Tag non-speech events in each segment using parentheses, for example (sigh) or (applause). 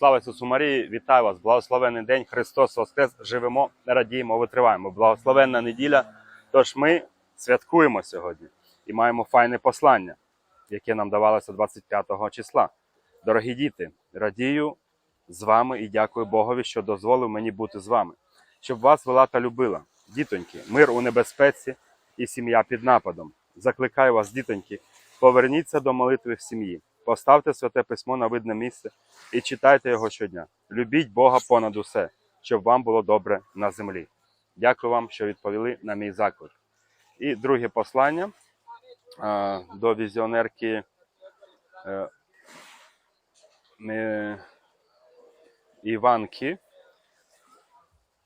Слава Ісусу Марії, вітаю вас! Благословенний день, Христос Воскрес! Живемо, радіємо, витриваємо. Благословенна неділя. Тож ми святкуємо сьогодні і маємо файне послання, яке нам давалося 25 числа. Дорогі діти, радію з вами і дякую Богові, що дозволив мені бути з вами, щоб вас вела та любила. Дітоньки, мир у небезпеці і сім'я під нападом. Закликаю вас, дітоньки, поверніться до молитви в сім'ї. Поставте святе письмо на видне місце і читайте його щодня. Любіть Бога понад усе, щоб вам було добре на землі. Дякую вам, що відповіли на мій заклик. І друге послання до візіонерки е, Іванки.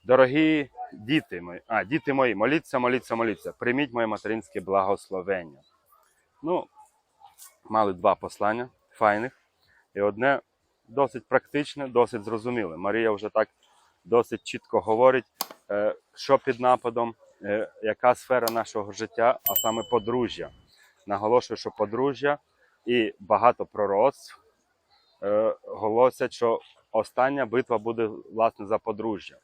Дорогі діти мої, а, діти мої, моліться, моліться, моліться. Прийміть моє материнське благословення. Ну, мали два послання файних, і одне досить практичне, досить зрозуміле. Марія вже так досить чітко говорить, е, що під нападом, е, яка сфера нашого життя, а саме подружжя. Наголошую, що подружжя і багато пророцтв е, голосять, що остання битва буде власне за подружжя,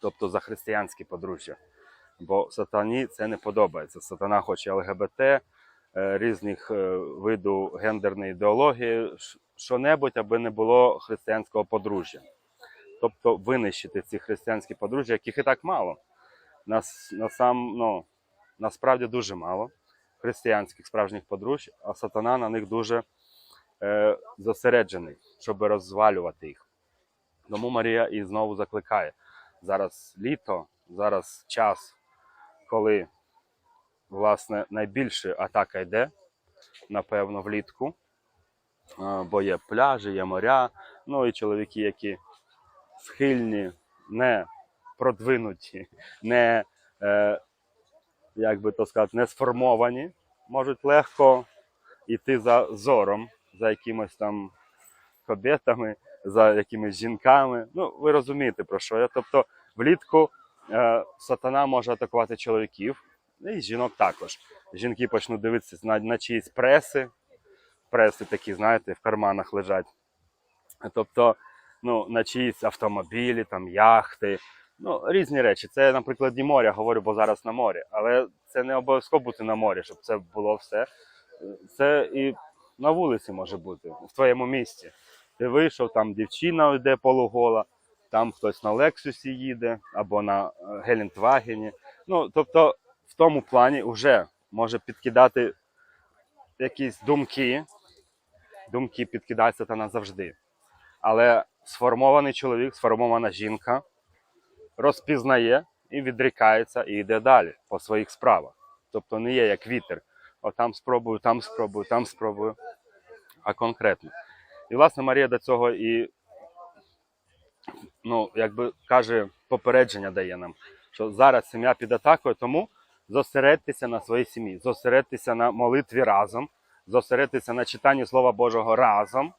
тобто за християнське подружжя. Бо сатані це не подобається. Сатана хоче ЛГБТ, різних е, виду гендерної ідеології, що-небудь, аби не було християнського подружжя. Тобто винищити ці християнські подружжя, яких і так мало. Нас, насам, ну, насправді дуже мало християнських справжніх подружжя, а сатана на них дуже е, зосереджений, щоб розвалювати їх. Тому Марія і знову закликає. Зараз літо, зараз час, коли власне найбільше атака йде, напевно, влітку. Е, Бо є пляжі, є моря, ну і чоловіки, які схильні, не продвинуті, не, е, як би то сказати, не сформовані, можуть легко йти за зором, за якимось там кобетами, за якимись жінками. Ну, ви розумієте про що я. Тобто, влітку е, сатана може атакувати чоловіків, і жінок також. Жінки почнуть дивитися на, на чиїсь преси. Преси такі, знаєте, в карманах лежать. Тобто, ну, на чиїсь автомобілі, там, яхти. Ну, різні речі. Це, наприклад, не моря, говорю, бо зараз на морі. Але це не обов'язково бути на морі, щоб це було все. Це і на вулиці може бути, в твоєму місті. Ти вийшов, там дівчина йде полугола, там хтось на Лексусі їде або на Гелендвагені. Ну, тобто, в тому плані вже може підкидати якісь думки. Думки підкидають сатана завжди. Але сформований чоловік, сформована жінка розпізнає і відрікається, і йде далі по своїх справах. Тобто не є як вітер. О, там спробую, там спробую, там спробую, а конкретно. І, власне, Марія до цього і, ну, якби каже, попередження дає нам, що зараз сім'я під атакою, тому зосередьтеся на своїй сім'ї, зосередьтеся на молитві разом, зосередьтеся на читанні Слова Божого разом,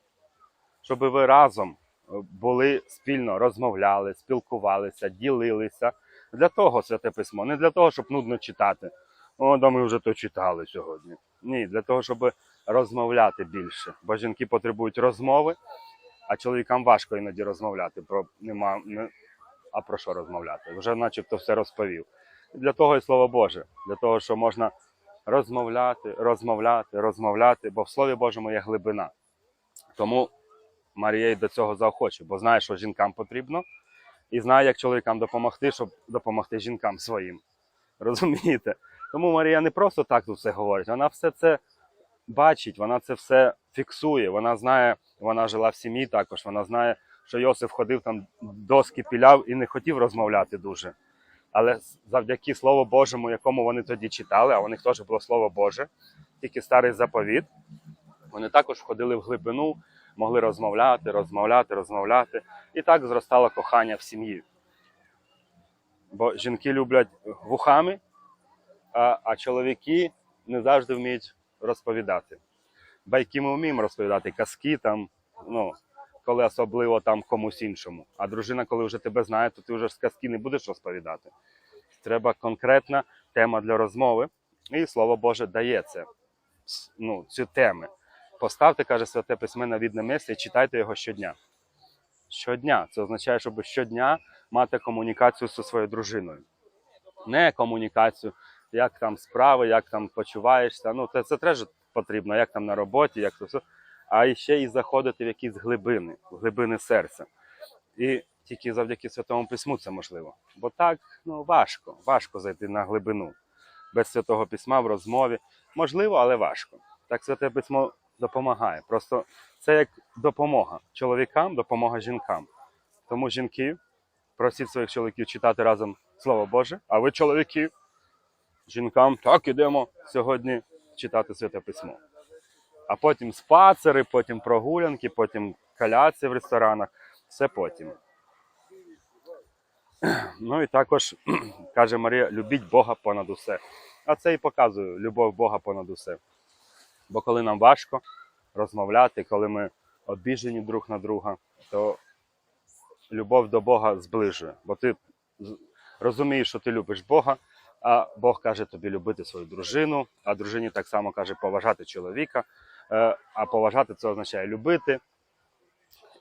щоб ви разом е, були спільно розмовляли, спілкувалися, ділилися. Для того святе письмо, не для того, щоб нудно читати. О, да ми вже то читали сьогодні. Ні, для того, щоб розмовляти більше. Бо жінки потребують розмови, а чоловікам важко іноді розмовляти. Про нема не, а про що розмовляти? Вже начебто все розповів. Для того і слово Боже, для того, що можна розмовляти, розмовляти, розмовляти, бо в Слові Божому є глибина. Тому Марія й до цього заохочує, бо знає, що жінкам потрібно, і знає, як чоловікам допомогти, щоб допомогти жінкам своїм. Розумієте? Тому Марія не просто так тут все говорить, вона все це бачить, вона це все фіксує. Вона знає, вона жила в сім'ї також. Вона знає, що Йосиф ходив там доски піляв і не хотів розмовляти дуже. Але завдяки Слову Божому, якому вони тоді читали, а у них теж було Слово Боже, тільки старий заповіт, вони також входили в глибину, могли розмовляти, розмовляти, розмовляти. І так зростало кохання в сім'ї. Бо жінки люблять вухами, а, а чоловіки не завжди вміють розповідати. Байки ми вміємо розповідати, казки там, ну, коли особливо там комусь іншому. А дружина, коли вже тебе знає, то ти вже з казки не будеш розповідати. Треба конкретна тема для розмови, і слово Боже дає це, ну, цю тему. Поставте, каже святе письмо на відне місце і читайте його щодня. Щодня. Це означає, щоб щодня мати комунікацію зі своєю дружиною. Не комунікацію, як там справи, як там почуваєшся. Ну, це, це теж потрібно, як там на роботі, як це все. А ще і заходити в якісь глибини, в глибини серця. І тільки завдяки Святому Письму це можливо. Бо так ну, важко, важко зайти на глибину. Без Святого Письма в розмові. Можливо, але важко. Так Святе Письмо допомагає. Просто це як допомога чоловікам, допомога жінкам. Тому жінки просіть своїх чоловіків читати разом Слово Боже, а ви, чоловіки, жінкам так ідемо сьогодні читати Святе Письмо. А потім спацери, потім прогулянки, потім каляці в ресторанах. Все потім. (clears throat) Ну і також (clears throat) каже Марія: любіть Бога понад усе. А це і показує любов Бога понад усе. Бо коли нам важко розмовляти, коли ми обіжені друг на друга, то любов до Бога зближує. Бо ти розумієш, що ти любиш Бога, а Бог каже тобі любити свою дружину, а дружині так само каже поважати чоловіка. Е, А поважати це означає любити.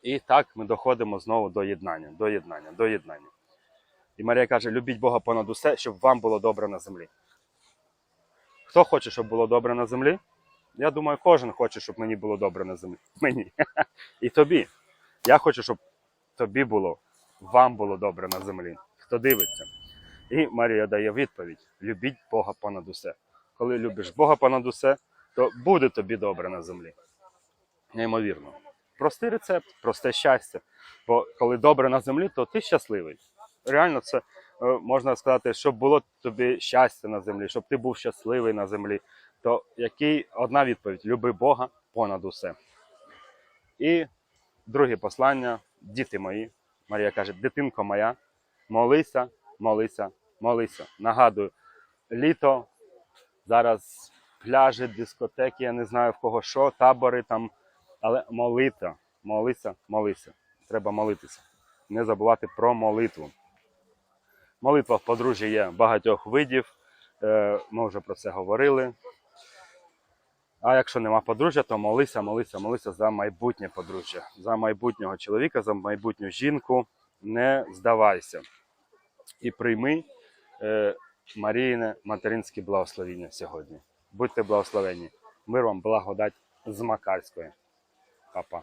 І так ми доходимо знову до єднання, до єднання, до єднання. І Марія каже: любіть Бога понад усе, щоб вам було добре на землі. Хто хоче, щоб було добре на землі? Я думаю, кожен хоче, щоб мені було добре на землі. (laughs) Мені. І тобі. Я хочу, щоб тобі було, вам було добре на землі. Хто дивиться. І Марія дає відповідь: любіть Бога понад усе. Коли любиш Бога понад усе, то буде тобі добре на землі. Неймовірно. Простий рецепт, просте щастя. Бо коли добре на землі, то ти щасливий. Реально, це е, можна сказати, щоб було тобі щастя на землі, щоб ти був щасливий на землі. То який одна відповідь: люби Бога понад усе. І друге послання, діти мої. Марія каже: дитинко моя, молися, молися, молися. Нагадую, літо, зараз пляжі, дискотеки, я не знаю в кого що, табори там. Але молитва, молися, молися. Треба молитися. Не забувати про молитву. Молитва в подружжі є багатьох видів. Е, Ми вже про це говорили. А якщо нема подружжя, то молися, молися, молися за майбутнє подружжя, за майбутнього чоловіка, за майбутню жінку. Не здавайся. І прийми е, Маріїне материнське благословіння сьогодні. Будьте благословені. Мир вам, благодать з Макарської. Папа.